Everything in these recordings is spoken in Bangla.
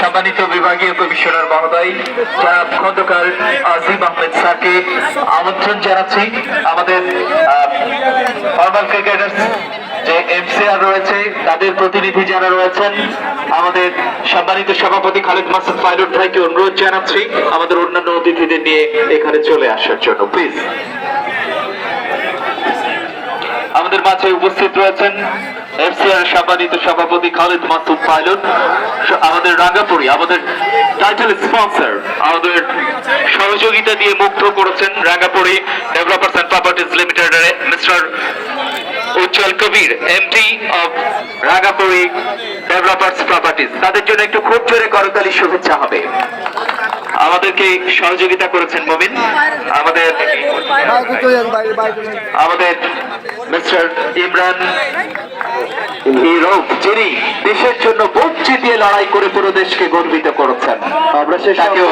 সম্মানিত বিভাগীয় কমিশনার মহোদয় খন্দকার আজিম আহমেদ স্যারকে আমন্ত্রণ জানাচ্ছি। আমাদের ফর্মাল ক্রিকেটার্স যে এমসিআর রয়েছে, তাদের প্রতিনিধি যারা রয়েছেন, আমাদের সম্মানিত সভাপতি খালেদ মাসুদ পাইলট ভাইকে অনুরোধ জানাচ্ছি, আমাদের অন্যান্য অতিথিদের নিয়ে এখানে চলে আসার জন্য। প্লিজ আমাদের মাঝে উপস্থিত রয়েছেন এফসিআর সম্মানিত সভাপতি খালেদ মাসুদ পাইলট, আমাদের রাঙ্গাপুরি, আমাদের টাইটেল স্পন্সর আমাদের সহযোগিতা দিয়ে করেছেন Rangapuri developers and properties mister Ujjwal Kabir MD of Rangapuri developers properties তাদের জন্য একটু খুব জোরে করতালি, শুভেচ্ছা হবে। আমাদেরকে সহযোগিতা করেছেন আমাদের আমাদের মিস্টার ইমরান ইউরোপ যিনি দেশের জন্য বুক চিতিয়ে লড়াই করে পুরো দেশকে গর্বিত করেছেন। আমরা শেষ তাকেও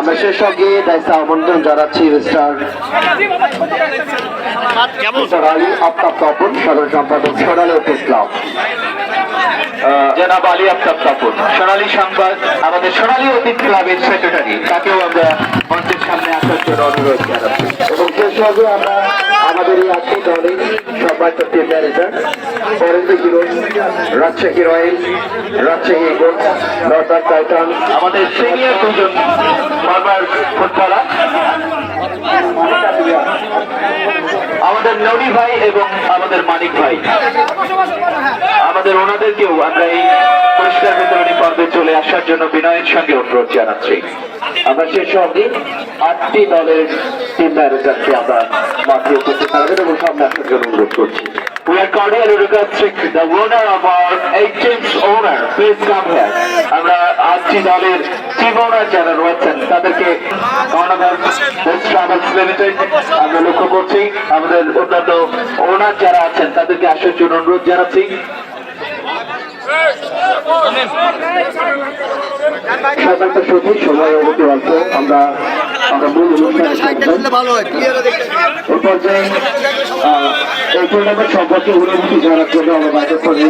আমরা শেষ সঙ্গে দায়িত্ব আমন্ত্রণ জানাচ্ছি মিস্টার আলী আফতাব তপন সাধারণ সম্পাদক সোনালী ক্লাব জনাব আলী আফতাব সোনালী সংবাদ আমাদের সোনালী অতীত ক্লাবের সেক্রেটারি তাকেও আমরা মঞ্চের সামনে আসার জন্য অনুরোধ জানাচ্ছি। এবং শেষ সঙ্গে আমরা আমাদের এই আজকের দলের সম্মানিত team manager forensic hero Rajshahi royal Rajshahi gold northern titan, আমাদের সিনিয়র দুজন ফরওয়ার্ড ফুটবলার। আমাদের নবী ভাই এবং আমাদের মানিক ভাই। আমাদের ওনাদেরকেও আমরা এই পুরস্কার বিতরণী পর্বে চলে আসার জন্য বিনয়ের সঙ্গে অনুরোধ জানাচ্ছি। আমরা শেষ সঙ্গে আটটি দলের টিম ম্যানেজারকে আমরা মাঠে উপস্থিত থাকবেন এবং সামনে আসার জন্য অনুরোধ করছি। We are cordially requesting the owner of our eight teams owner, please come here. আমরা আজকে দলের টিম ওনার যারা রয়েছেন তাদেরকে ট্রাভেলস লিমিটেড আমরা লক্ষ্য করছি। আমাদের অন্যান্য ওনার যারা আছেন তাদেরকে আসার জন্য অনুরোধ সঠিক সময় অবধি অল্প। আমরা আমরা মূল এই পর্যায়ে এই টুর্নামেন্ট সম্পর্কে অনুভূতি জানার জন্য আমরা বাইরে করে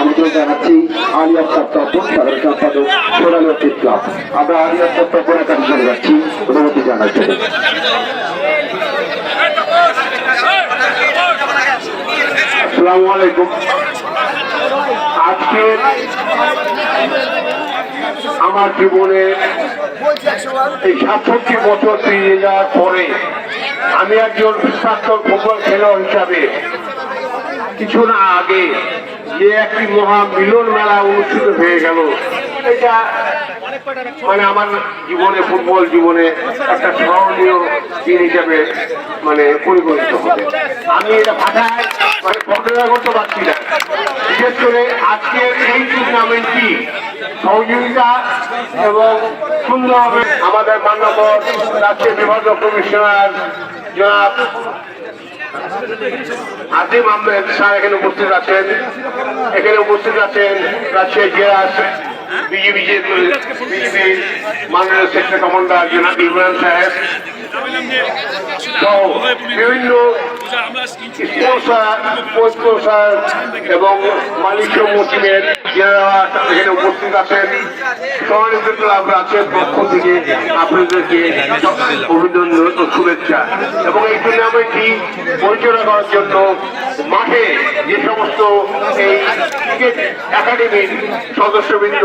আমন্ত্রণ জানাচ্ছি আলী আফতাব তপন সাধারণ সম্পাদক সোনালী অতীত ক্লাব। আমরা আলী আফতাব তপনের কাছে চলে যাচ্ছি অনুমতি জানার জন্য। আসসালামু আলাইকুম। আজকে আমার জীবনে এই সাতষট্টি বছর পেরিয়ে যাওয়ার পরে আমি একজন প্রাক্তন ফুটবল খেলোয়াড় হিসাবে কিছু না আগে যে একটি মহা মিলন মেলা অনুষ্ঠিত হয়ে গেল, এটা মানে আমার জীবনে, ফুটবল জীবনে একটা স্মরণীয় দিন হিসাবে মানে পরিগণিত হবে। আমি এটা ভাষায় মানে বর্ণনা করতে পারছি না বিশেষ করে আজকের এই টুর্নামেন্টটি সহযোগিতা এবং সুন্দরভাবে আমাদের মান্যবর রাজ্যের বিভাগীয় কমিশনার জনাব আজিম আহমেদ স্যার এখানে উপস্থিত আছেন। এখানে উপস্থিত আছেন রাজশাহী জেলা বিজেপি বিজেপি মাননীয় সেক্টর কমান্ডার জনাব ইমরান সাহেব। সহ বিভিন্ন এবং মালিক টিমের যারা এখানে উপস্থিত আছেন সহযোগিত ক্লাব আছেন পক্ষ থেকে আপনাদেরকে অভিনন্দন ও শুভেচ্ছা এবং এই টুর্নামেন্টটি পরিচালনা করার জন্য মাঠে যে সমস্ত এই ক্রিকেট একাডেমির সদস্যবৃন্দ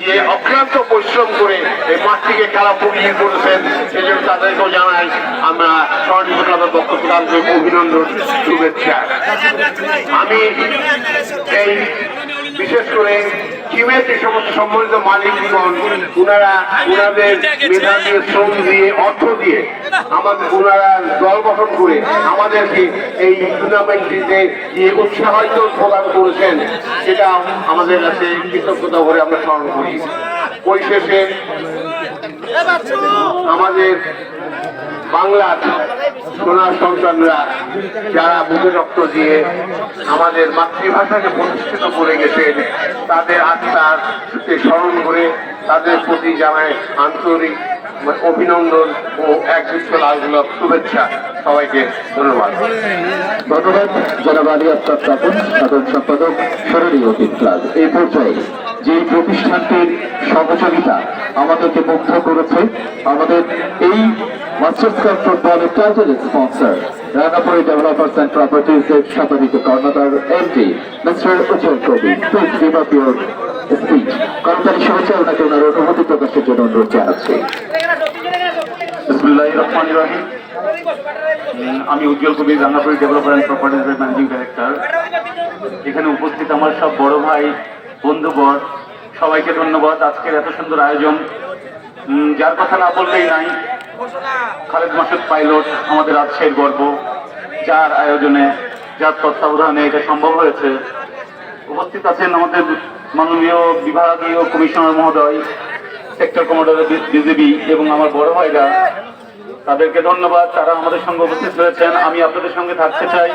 যে অক্লান্ত পরিশ্রম করে এই মাঠটিকে খেলা উপযোগী করেছেন সেজন্য তাদেরকেও জানাই আমরা সহযোগিত ক্লাবের পক্ষ অভিনন্দন, শুভেচ্ছা। আমি এই, বিশেষ করে টিমের যে সমস্ত সম্মানিত মালিকগণ, উনারা উনাদের মেধা শ্রম দিয়ে, অর্থ দিয়ে আমাদের উনারা দল গঠন করে আমাদেরকে এই টুর্নামেন্টটিতে যে উৎসাহিত প্রদান করেছেন, সেটা আমাদের কাছে কৃতজ্ঞতা ভরে আমরা স্মরণ করি। পরিশেষে আমাদের বাংলার সোনার সন্তানরা যারা বুকে রক্ত দিয়ে আমাদের মাতৃভাষাকে প্রতিষ্ঠিত করে গেছেন, তাদের আত্মার স্মরণ করে তাদের প্রতি জানায় আন্তরিক অভিনন্দন ও এক লালগুলো শুভেচ্ছা। সবাইকে ধন্যবাদ। ধন্যবাদ জনাব আলী আফতাব তপন সাধারণ সম্পাদক সোনালী অতীত এই পর্যায়ে যে প্রতিষ্ঠানটির সহযোগিতা আমাদেরকে মুগ্ধ করেছে, আমাদের এই মাস্টার্স কাপ ফুটবলের title sponsor Ranapuri developers and properties এর সম্মানিত কর্ণধার MD mister Ujjwal Kabi please give up your speech কর্মচারী শুভেচ্ছা ওনাকে ওনার অনুভূতি প্রকাশের জন্য অনুরোধ জানাচ্ছি। আমি উজ্জ্বল কবির রান্নাপুরি ডেভেলপার অ্যান্ড প্রপার্টিজের ম্যানেজিং ডাইরেক্টর এখানে উপস্থিত আমার সব বড় ভাই বন্ধুবর সবাইকে ধন্যবাদ। আজকের এত সুন্দর আয়োজন যার কথা না বললেই নাই। খালেদ মাসুদ পাইলট, আমাদের রাজশাহীর গর্ব যার আয়োজনে, যার তত্ত্বাবধানে এটা সম্ভব হয়েছে। উপস্থিত আছেন আমাদের মাননীয় বিভাগীয় কমিশনার মহোদয়, সেক্টর কমান্ডার বিজেপি এবং আমার বড় ভাইরা। তাদেরকে ধন্যবাদ, তারা আমাদের সঙ্গে উপস্থিত হয়েছেন আমি আপনাদের সঙ্গে থাকতে চাই,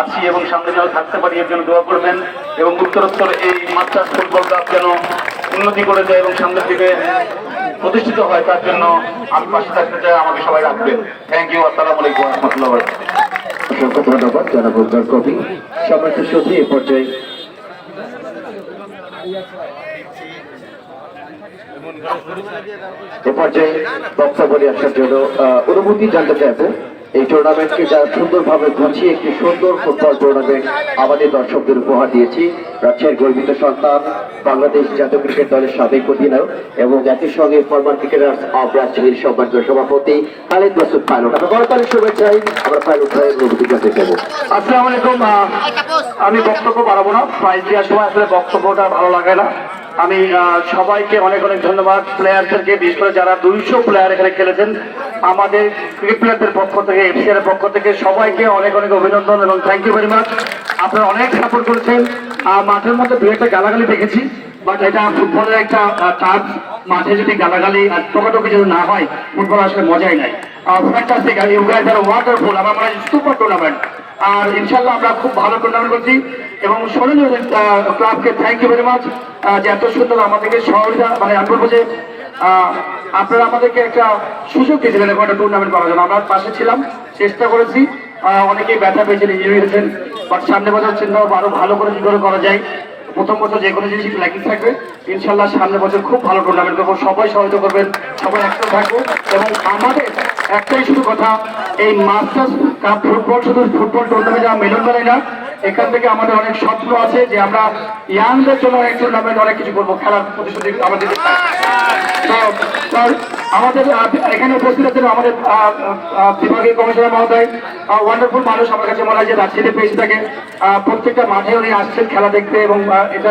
আছি এবং সামনে যেন থাকতে পারি, এর জন্য দোয়া করবেন। এবং উত্তরোত্তর এই মাস্টার্স ফুটবল কাপ যেন উন্নতি করে যায় এবং সামনের দিকে প্রতিষ্ঠিত হয়, তার জন্য আমি পাশে থাকতে চাই আমাকে সবাই রাখবেন থ্যাংক ইউ আসসালামু আলাইকুম রহমতুল্লাহ অসংখ্য ধন্যবাদ জনাব কবি সম্মানিত সুধী এ পর্যায়ে এ পর্যায়ে বক্তব্য আসার জন্য আহ, অনুমতি জানতে চাইব। এই টুর্নামেন্টকে যা সুন্দরভাবে গুছিয়ে একটি সুন্দর ফুটবল টুর্নামেন্ট আমাদের দর্শকদের উপহার দিয়েছি। রাজশাহীর গর্বিত সন্তান, বাংলাদেশ জাতীয় ক্রিকেট দলের সাবেক অধিনায়ক এবং একই সঙ্গে ফরমার ক্রিকেটার্স অব রাজশাহীর সম্মানিত সভাপতি খালেদ মাসুদ পাইলট আমরা গণতান্ত্রিক শুভেচ্ছাই আমরা পাইলট ভাইয়ের অনুভূতি জানতে চাইব আসসালামু আলাইকুম আমি বক্তব্য বাড়াবো না। প্রাইজ দেওয়ার সময় আসলে বক্তব্যটা ভালো লাগে না। আমি সবাইকে অনেক অনেক ধন্যবাদ প্লেয়ারদেরকে, বিশেষ করে যারা দুইশো প্লেয়ার এখানে খেলেছেন, আমাদের ক্রিকেট প্লেয়ারদের পক্ষ থেকে, এফসিআর পক্ষ থেকে সবাইকে অনেক অনেক অভিনন্দন এবং থ্যাংক ইউ ভেরি মাচ আপনারা অনেক সাপোর্ট করেছেন। মাঠের মধ্যে দু একটা গালাগালি দেখেছি বাট এটা ফুটবলের একটা চার্জ মাঠে যদি গালাগালি আর টোকাটোকি যদি না হয় ফুটবল আসলে মজাই নাই। ফ্যান্টাস্টিক ইউ গাইজ আর ওয়াটারফুল আমার মনে সুপার টুর্নামেন্ট আর ইনশাল্লাহ আমরা খুব ভালো টুর্নামেন্ট করছি এবং সোনালী ক্লাবকে থ্যাংক ইউ ভেরি মাচ যে এত সুন্দর আমাদেরকে সহযোগিতা মানে আমি বলব আপনারা আমাদেরকে একটা সুযোগ দিয়েছিলেন এরকম একটা টুর্নামেন্ট করার জন্য। আমরা পাশে ছিলাম চেষ্টা করেছি আহ, অনেকেই ব্যথা পেয়েছেন ইঞ্জুরি হয়েছেন বাট সামনে বছর চিন্তা করব আরও ভালো করে কি করে যায়। প্রথম বছর যে কোনো জিনিস ল্যাকিং থাকবে। ইনশাল্লাহ সামনে বছর খুব ভালো টুর্নামেন্ট করব সবাই সহায়তা করবেন সবাই একসাথে থাকব এবং আমাদের একটাই শুধু কথা, এই মাস্টার্স কাপ ফুটবল শুধু ফুটবল টুর্নামেন্ট আমরা মিলন মেলাই না, এখান থেকে আমাদের অনেক স্বপ্ন আছে যে আমরা ইয়াংদের জন্য এক টুর্নামেন্ট অনেক কিছু করব, খেলার প্রতিশ্রুতি আমাদের আমাদের এখানে উপস্থিত আছেন আমাদের বিভাগীয় কমিশনার মহোদয় ওয়ান্ডারফুল মানুষ আমার কাছে মনে হয় যে রাজশাহীতে পেয়েছে থাকে প্রত্যেকটা মাঠে উনি আসছেন খেলা দেখতে এবং এটা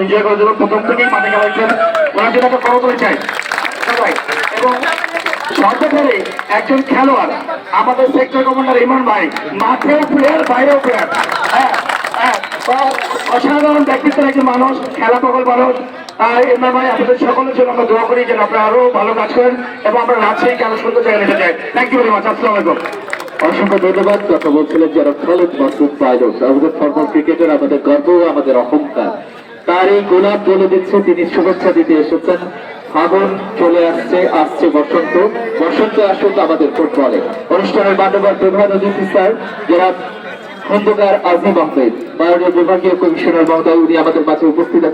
এনজয় করার জন্য প্রথম থেকেই মাঠে খেলাচ্ছেন ওনার জন্য একটা করতলে চাই। সবাই। এবং সর্বোপরি একজন খেলোয়াড়, আমাদের সেক্টর কমান্ডার ইমন ভাই মাঠেও প্লেয়ার বাইরেও প্লেয়ার হ্যাঁ হ্যাঁ অসাধারণ ব্যক্তিত্বের একজন মানুষ, খেলা প্রকল্প মানুষ। ইমরান ভাই, আপনাদের সকলের জন্য আমরা দোয়া করি যেন আপনারা আরও ভালো কাজ করেন এবং আমরা রাজশাহী খেলা সুন্দর জায়গায় নিতে চাই থ্যাংক ইউ ভেরি মাচ আসসালামু আলাইকুম। অসংখ্য ধন্যবাদ কথা বলছিলেন যারা খালেদ মাসুদ পাইলট আমাদের ফরমাল ক্রিকেটার আমাদের গর্ব আমাদের অহংকার। তার এই গোলাপ বলে দিচ্ছে, তিনি শুভেচ্ছা দিতে এসেছেন। ফাগুন চলে আসছে আসছে বসন্ত। বসন্ত আসুক আমাদের ফুটবলে। অনুষ্ঠানের মান্যবর প্রধান অতিথি স্যার যারা খন্দকার আজিম আহমেদ, মাননীয় বিভাগীয় কমিশনার মহোদয়, উনি আমাদের মাঝে উপস্থিত